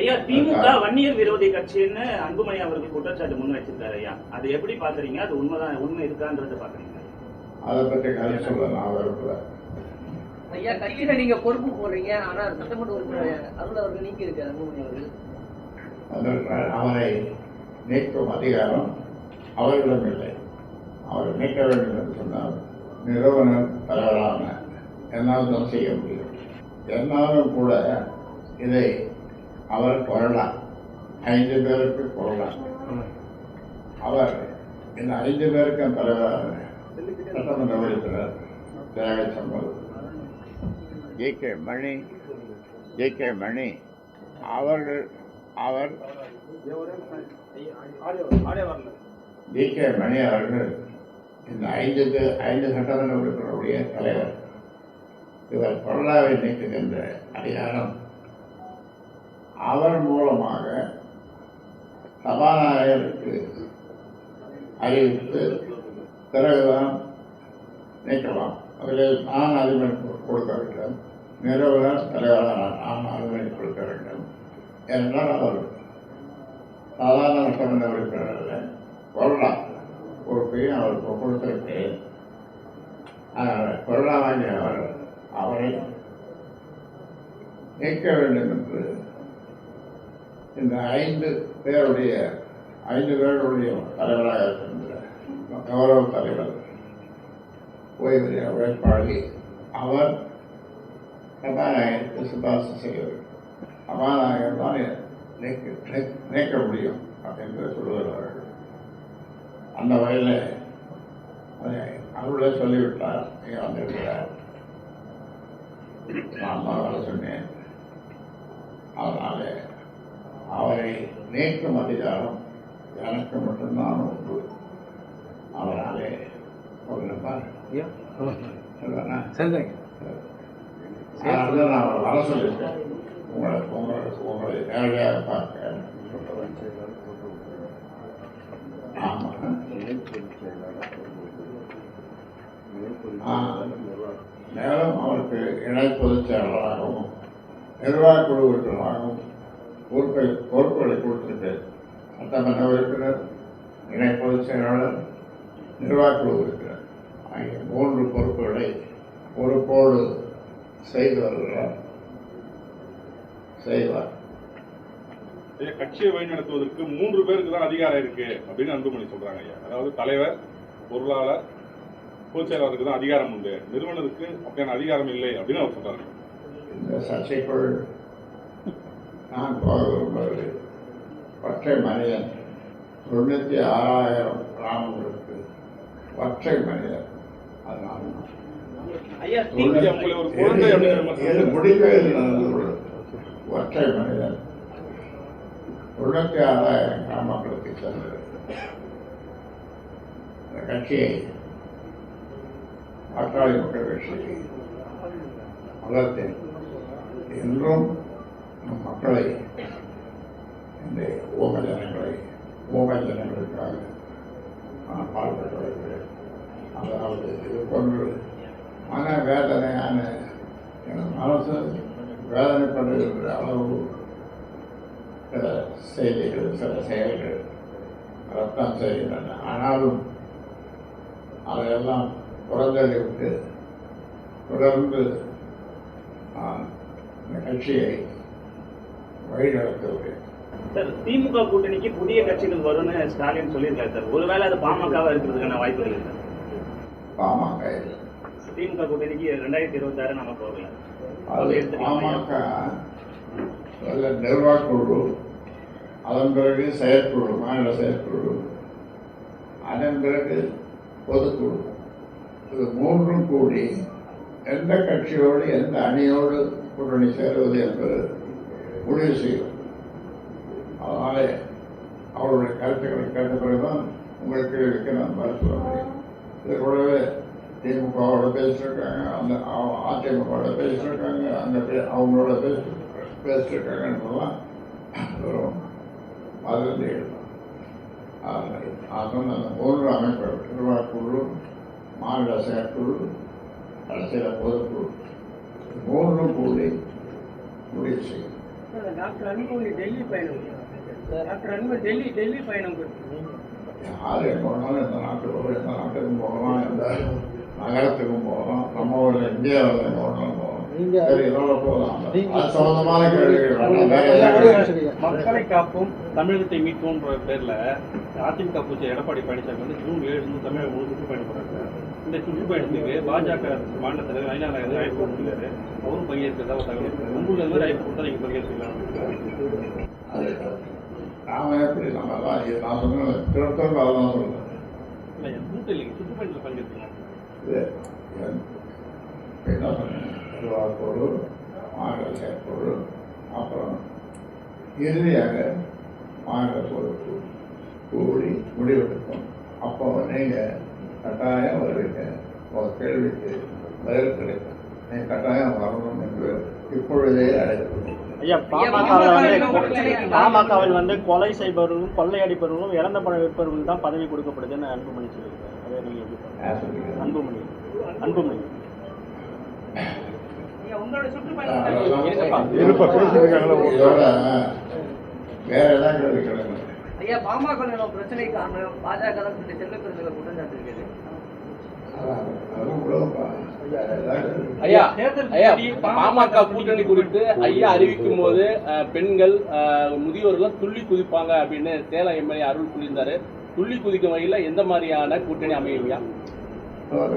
ஐயா திமுக வன்னியர் விரோதி கட்சின்னு அன்புமணி அவர்கள் குற்றச்சாட்டு முன் வச்சிருக்காரு ஐயா. அது எப்படி பாக்குறீங்க அது உண்மைதான் உண்மை இருக்கான்றத பாக்குறீங்க அதை பற்றி கதை சொல்ல நான் விரும்பல ஐயா கட்சியில நீங்க பொறுப்பு போடுறீங்க ஆனா சட்டமன்ற உறுப்பினர் அருள் அவர்கள் நீக்கி இருக்காரு அன்புமணி அவர்கள். அவரை நீக்கும் அதிகாரம் அவர்களிடம் இல்லை. அவரை நீக்க வேண்டும் என்று சொன்னால் நிறுவனர் தலைவரான என்னால் தான் செய்ய முடியும். என்னாலும் கூட இதை அவர் கொள்ளலாம். ஐந்து பேருக்கு கொள்ளலாம். அவர் இந்த ஐந்து பேருக்கும் தலைவரான சட்டமன்ற உறுப்பினர் தேவை சம்பல் J K Mani. J K Mani. அவர்கள் அவர். ஜே கே மணி அவர்கள் இந்த ஐந்து பேர் ஐந்து சட்டமன்ற உறுப்பினருடைய தலைவர். இவர் கொரோனாவை நீக்குகின்ற அதிகாரம் அவர் மூலமாக சபாநாயகருக்கு அறிவித்து பிறகுதான் நீக்கலாம். அதில் நான் அனுமதி கொடுக்க வேண்டும். நிறுவனர் தலைவராக நான் அனுமதி கொடுக்க வேண்டும் என்றால் அவர். சாதாரண சட்டமன்ற உறுப்பினர்கள் கொரோனா பொறுப்பையும் அவருக்கு கொடுத்துருக்கு கொரோனா வாங்கிய அவர் அவரை நீக்க வேண்டும் என்று இந்த ஐந்து பேருடைய ஐந்து பேருடைய தலைவராக இருக்கின்ற கௌரவ தலைவர் ஓய்வு உழைப்பாளி அவர் சபாநாயகருக்கு சிபாரிசு செய்ய வேண்டும் சபாநாயகர் தான் நீக்க நீக்க- முடியும் அப்படின்னு சொல்லுகிறார்கள். அந்த வகையில் அருளை சொல்லிவிட்டார் இங்கே வந்திருக்கிறார். நான் தான் சொன்னேன். அதனால அவரை நீக்கும் அதிகாரம் எனக்கு மட்டும்தான் உண்டு. அதனாலே சொல்லுப்பா சொல்லுவேனா சரிதாங்க அதனால நான் அவரை வர சொல்லியிருக்கேன் உங்களை உங்களை உங்களை நேரடியாக பார்க்க ஆமாம் ஆ. மேலும் அவருக்கு இணை பொதுச் செயலாளராகவும் நிர்வாக குழு உறுப்பினராகவும் பொறுப்பை பொறுப்புகளை கொடுத்திருக்கு சட்டமன்ற உறுப்பினர் இணை பொதுச் செயலாளர் நிர்வாக குழு உறுப்பினர் ஆகிய மூன்று பொறுப்புகளை பொறுப்போடு செய்து வருகிறார் செய்வார். கட்சியை வழிநடத்துவதற்கு மூன்று பேருக்கு தான் அதிகாரம் இருக்கு அப்படின்னு அன்புமணி சொல்றாங்க ஐயா. அதாவது தலைவர் பொருளாளர் பொதுச் செயலாளருக்கு தான் அதிகாரம் உண்டு. நிறுவனருக்கு அப்படியான அதிகாரம் இல்லை அப்படின்னு அவர் சொல்றாரு. இந்த சர்ச்சைக்குள் நான் போக விரும்புவது ஒற்றை மனிதன். தொண்ணூற்றி ஆறாயிரம் கிராமங்களுக்கு ஒற்றை மனிதன். அதனால் ஐயா ஐயா, உங்களை ஒரு குழந்தை அப்படிங்கிற மாதிரி இது முடிவே நடந்துள்ளது ஒற்றை மனிதன். தொண்ணூற்றி ஆறாயிரம் கிராமங்களுக்கு சென்றது இந்த கட்சியை பாட்டாளி மக்கள் கட்சியை வளர்த்தேன். என்றும் மக்களை இந்த ஓம ஜனங்களை ஊம ஜனங்களுக்காக நான் பாடுபட்டு வருகிறேன் அதாவது இது போன்று மன வேதனையான எனது மனசு வேதனைப்படுகின்ற அளவு சில செய்திகள் சில செயல்கள் ரத்தம் செய்கின்றன. ஆனாலும் அதையெல்லாம் புறந்தள்ளி விட்டு தொடர்ந்து நான் இந்த கட்சியை வழிநடத்துகிறேன் சார் திமுக கூட்டணிக்கு புதிய கட்சிகள் வரும்னு ஸ்டாலின் சொல்லியிருக்காரு சார். ஒருவேளை அது பாமகவா இருக்கிறதுக்கான வாய்ப்புகள் இருக்கு பாமக இல்லை. திமுக கூட்டணிக்கு ரெண்டாயிரத்தி இருபத்தாறு நம்ம போகல. அது பாமக நல்ல நிர்வாகக்குழு அதன் பிறகு செயற்குழு மாநில செயற்குழு அதன் பிறகு பொதுக்குழு. இது மூன்றும் கூடி எந்த கட்சியோடு எந்த அணியோடு கூட்டணி சேருவது என்பது முடிவு செய்யும். அதனாலே அவருடைய கருத்துக்களை கேட்ட பிறகுதான் உங்களுக்கு கேள்விக்கு நான் மறுத்து சொல்ல முடியும். இது கூடவே திமுகவோட பேசியிருக்காங்க அந்த அதிமுகவோட பேசியிருக்காங்க அந்த பே அவங்களோட பேசி பேசியிருக்காங்கன்றதெல்லாம் வெறும் வதந்திகள் எழுதும். அதனால் அந்த மூன்று அமைப்புகள் திருவாக்குழு மாநில செயற்குழு கடைசியில் பொதுக்குழு மூன்றும் கூடி முடிவு செய்யும். டாக்டர் அன்புமணி டெல்லி பயணம். டாக்டர் அன்பு டெல்லி டெல்லி பயணம் யார் எப்போனாலும் வேணாலும் எந்த நாட்டுக்கு எந்த நாட்டுக்கும் போகலாம் எந்த நகரத்துக்கும் போகலாம் நம்ம ஊரில் இந்தியாவில் போகலாம். மக்களை காப்போம். தமிழகத்தை மீட்போம்ன்ற பேர்ல அதிமுக பூச்சி எடப்பாடி பழனிசாமி வந்து ஜூன் ஏழு வந்து தமிழகம் முழு சுற்றுப்பயணம் போறாங்க இந்த சுற்றுப்பயணத்துக்கு பாஜக மாநில தலைவர் ஐநா நாயகர் அழைப்பு கொடுத்துருக்காரு. அவரும் பங்கேற்கிறதா ஒரு தகவல். உங்களுக்கு அது மாதிரி அழைப்பு கொடுத்தா நீங்க பங்கேற்கலாம் அது நாம எப்படி நம்ம தான் இது நான் சொன்ன திருத்தம் அதான் சொல்றேன் இல்ல கூட்டம் இல்லைங்க சுற்றுப்பயணத்தில் பங்கேற்கலாம் என்ன சொன்னேன் திருவாரூர் மாநில செயற்குழு அப்புறம் இறுதியாக மாநில பொறுப்பு கூடி முடிவெடுக்கும் அப்போ நீங்கள் கட்டாயம் வருவீங்க. உங்கள் கேள்விக்கு பதில் கிடைக்கும். நீங்கள் கட்டாயம் வரணும் என்று இப்பொழுதே அழைக்கிறேன் ஐயா பாமகவில் வந்து பாமகவில் வந்து கொலை செய்பவர்களும் கொள்ளையடிப்பவர்களும் இறந்த பணம் விற்பவர்களும் தான் பதவி கொடுக்கப்படுதுன்னு அன்புமணி சொல்லியிருக்காரு அதை நீங்க எப்படி பாக்குறீங்க? நான் சொல்லிக்கிறேன் அன்புமணி. அன்புமணி. வேற ஏதாவது கேள்வி கிடக்கு ஐயா பாமக நிலம் பிரச்சனை காரணம் பாஜக தான் ஐயா தேதி பாமக கூட்டணி குறித்து ஐயா அறிவிக்கும் போது பெண்கள் முதியோர்கள் துள்ளி குதிப்பாங்க அப்படின்னு சேலம் எம்எல்ஏ அருள் சொல்லியிருந்தாரு துள்ளி குதிக்கும் வகையில எந்த மாதிரியான கூட்டணி அமையுமையா அவர்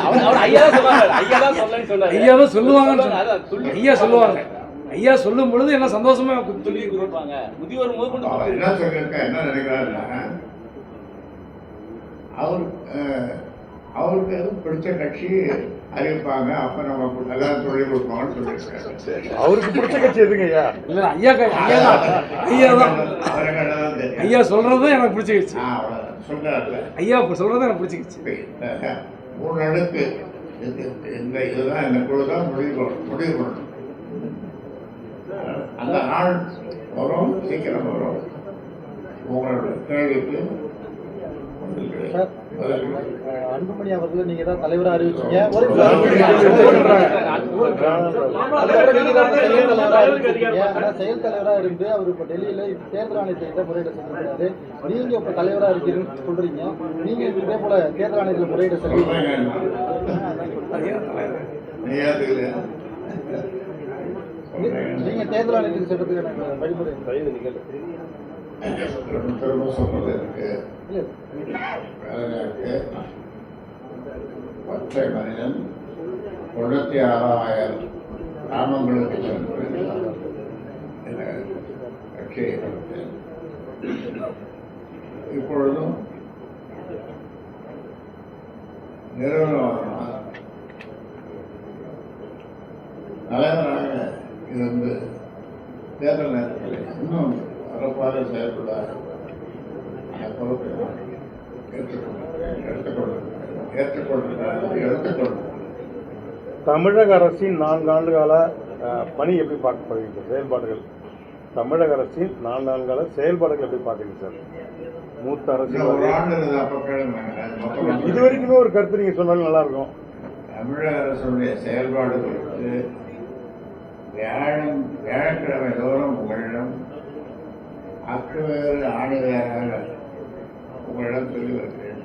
அவர் ஐயா சொல்லுவாங்க. ஐயா சொல்லும் பொழுது என்ன சந்தோஷமா துள்ளி குதிப்பாங்க. முதியோர் அவர் என்ன சொல்லியிருக்கா என்ன நினைக்கிறாருன்னா அவர் அவருக்கு எதுவும் பிடிச்ச கட்சி அறிவிப்பாங்க. அப்ப நம்ம எல்லாம் தொழில் கொடுப்பாங்கன்னு சொல்லியிருக்காரு. அவருக்கு பிடிச்ச கட்சி எதுங்க ஐயா? இல்ல ஐயா ஐயா தான் ஐயா தான். ஐயா சொல்றது எனக்கு பிடிச்சிக்கிச்சு ஆ, சொல்றாருல்ல ஐயா இப்ப சொல்றது எனக்கு பிடிச்சிக்கிச்சு மூணு அடுக்கு இந்த இதுதான் இந்த குழு தான் முடிவு முடிவு பண்ணணும். அந்த நாள் வரும் சீக்கிரம் வரும். உங்களோட கேள்விக்கு அன்புமணி அவர்கள் நீங்க தான் தலைவரா அறிவிச்சீங்க? செயல் தலைவரா இருந்து அவர் இப்ப டெல்லியில தேர்தல் ஆணையத்திட்ட முறையிட செஞ்சிருக்காரு நீங்க இப்ப தலைவரா இருக்கீங்கன்னு சொல்றீங்க நீங்க இதே போல தேர்தல் ஆணையத்தில் முறையிட ஏத்துக்கலையா? நீங்க தேர்தல் ஆணையத்துக்கு செல்றதுக்கு எனக்கு வழிமுறை திரும்ப திரும்ப சொல்றது இருக்கு இல்ல வேதனை இருக்கு மனிதன் தொண்ணூத்தி ஆறாயிரம் கிராமங்களுக்கு சென்று கட்சியை நடத்தேன் இப்பொழுதும் நிறுவனமாக தலைவராக இருந்து தேர்தல் நேரத்தில் இன்னும் சிறப்பாக செயல்பட அந்த பொறுப்பை நான் ஏற்றுக்கொண்டிருக்கிறேன் எடுத்துக்கொண்டிருக்கிறேன் ஏற்றுக்கொண்டிருக்கிறேன் எடுத்துக்கொண்டிருக்கிறேன் தமிழக அரசின் நான்கு ஆண்டு கால அஹ், பணி எப்படி பார்க்கப்படுகிறது செயல்பாடுகள். தமிழக அரசின் நான்கு ஆண்டு கால செயல்பாடுகள் எப்படி பார்க்குறீங்க சார்? மூத்த அரசியல் இது வரைக்குமே ஒரு கருத்து நீங்க சொன்னாலும் நல்லா இருக்கும் தமிழக அரசுடைய செயல்பாடு குறித்து வியாழன் வியாழக்கிழமை தோறும் உங்களிடம் அக்குவேறு ஆணிவேராக உங்களிடம் சொல்லி வருகிறேன்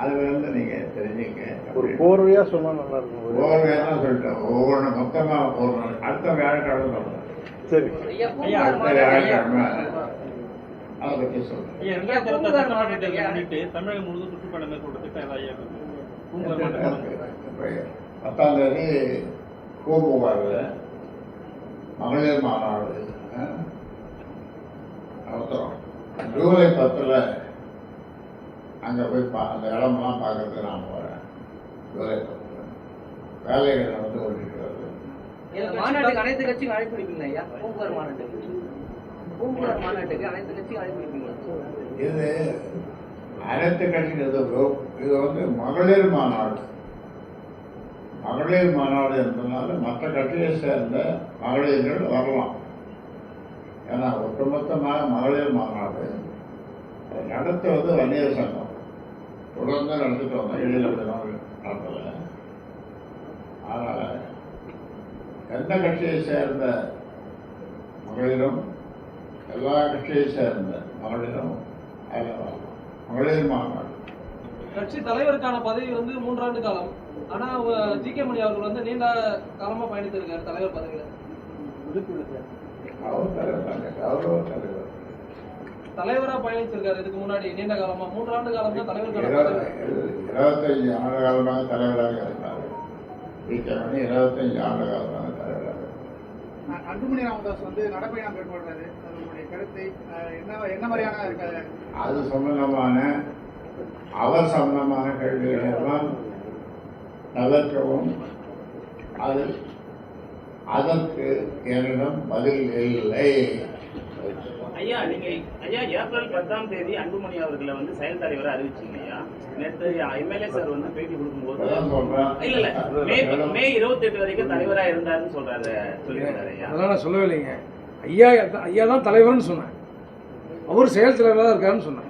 அதுலேருந்து நீங்கள் தெரிஞ்சுங்க. ஒரு கோர்வையா சொன்னா நல்லா இருக்கும். ஒவ்வொரு வேணும் சொல்லிட்டேன். ஒவ்வொன்று மொத்தமாக நாள் அடுத்த வியாழக்கிழமை சரி. அடுத்த வியாழக்கிழமை அதை பற்றி சொல்கிறேன் தமிழகம் முழுவதும் சுற்றுப்பயணம் மேற்கொண்ட திட்டம் ஏதாவது பத்தாம் தேதி பூம்புகாரில் மகளிர் மாநாடு. ஜூலை பத்தில் அங்கே போய் பா அந்த இடமெல்லாம் பார்க்கறதுக்கு நான் போகிறேன் ஜூலை பத்தில். வேலைகள் நடந்து கொண்டிருக்கிறது மாநாட்டுக்கு அனைத்து கட்சியும் அழைப்பு விடுப்பீங்களா ஐயா? பூம்புகார் மாநாட்டுக்கு. பூம்புகார் மாநாட்டுக்கு அனைத்து கட்சியும் அழைப்பு விடுப்பீங்களா? இது அனைத்து கட்சிகள் இது ஒரு- இது வந்து மகளிர் மாநாடு. மகளிர் மாநாடு என்பதனால மற்ற கட்சியை சேர்ந்த மகளிர்கள் வரலாம். ஏன்னா ஒட்டுமொத்தமாக மகளிர் மாநாடு அதை நடத்துவது வன்னியர் சங்கம். தொடர்ந்து நடத்திட்டு வந்தோம். எழில் அப்படி நடத்தலை அதனால் எந்த கட்சியை சேர்ந்த மகளிரும் எல்லா கட்சியை சேர்ந்த மகளிரும் அதில் மகளிர் மாநாடு. கட்சி தலைவருக்கான பதவி வந்து மூன்றாண்டு காலம். ஆனா ஜி கே மணி அவர்கள் வந்து நீண்ட காலமா பயணித்திருக்காரு தலைவர் பதவியில. அவர் தலைவர் கௌரவ தலைவர் தலைவரா பயணிச்சிருக்காரு. இதுக்கு முன்னாடி நீண்ட காலமா மூன்றாண்டு காலம் தான் தலைவருக்கான இருபது- பதவி இருபத்தஞ்சு ஆண்டு காலமாக தலைவராக இருந்தார். இருபத்தஞ்சு ஆண்டு காலமாக தலைவராக. அன்புமணி ராமதாஸ் வந்து நடைபயணம் மேற்கொள்றாரு அது உங்களுடைய கருத்தை என்ன என்ன மாதிரியான இருக்க- அது சம்பந்தமான அவர் சம்பந்தமான கேள்விகளை எல்லாம் தவிர்க்கவும் அது அதற்கு என்னிடம் பதில் இல்லை. ஐயா நீங்க ஐயா ஏப்ரல் பத்தாம் தேதி அன்புமணி அவர்களை வந்து செயல் தலைவரை அறிவிச்சீங்க ஐயா. நேற்று எம்எல்ஏ சார் வந்து பேட்டி கொடுக்கும்போது. இல்ல இல்ல. மே மே இருபத்தி எட்டு வரைக்கும் தலைவரா இருந்தாருன்னு சொல்றாரு சொல்லியிருக்காரு ஐயா. அதெல்லாம் நான் சொல்லவே இல்லைங்க. ஐயா ஐயா தான் தலைவர்னு சொன்னேன். அவர் செயல் தலைவராக தான் இருக்காருன்னு சொன்னேன்.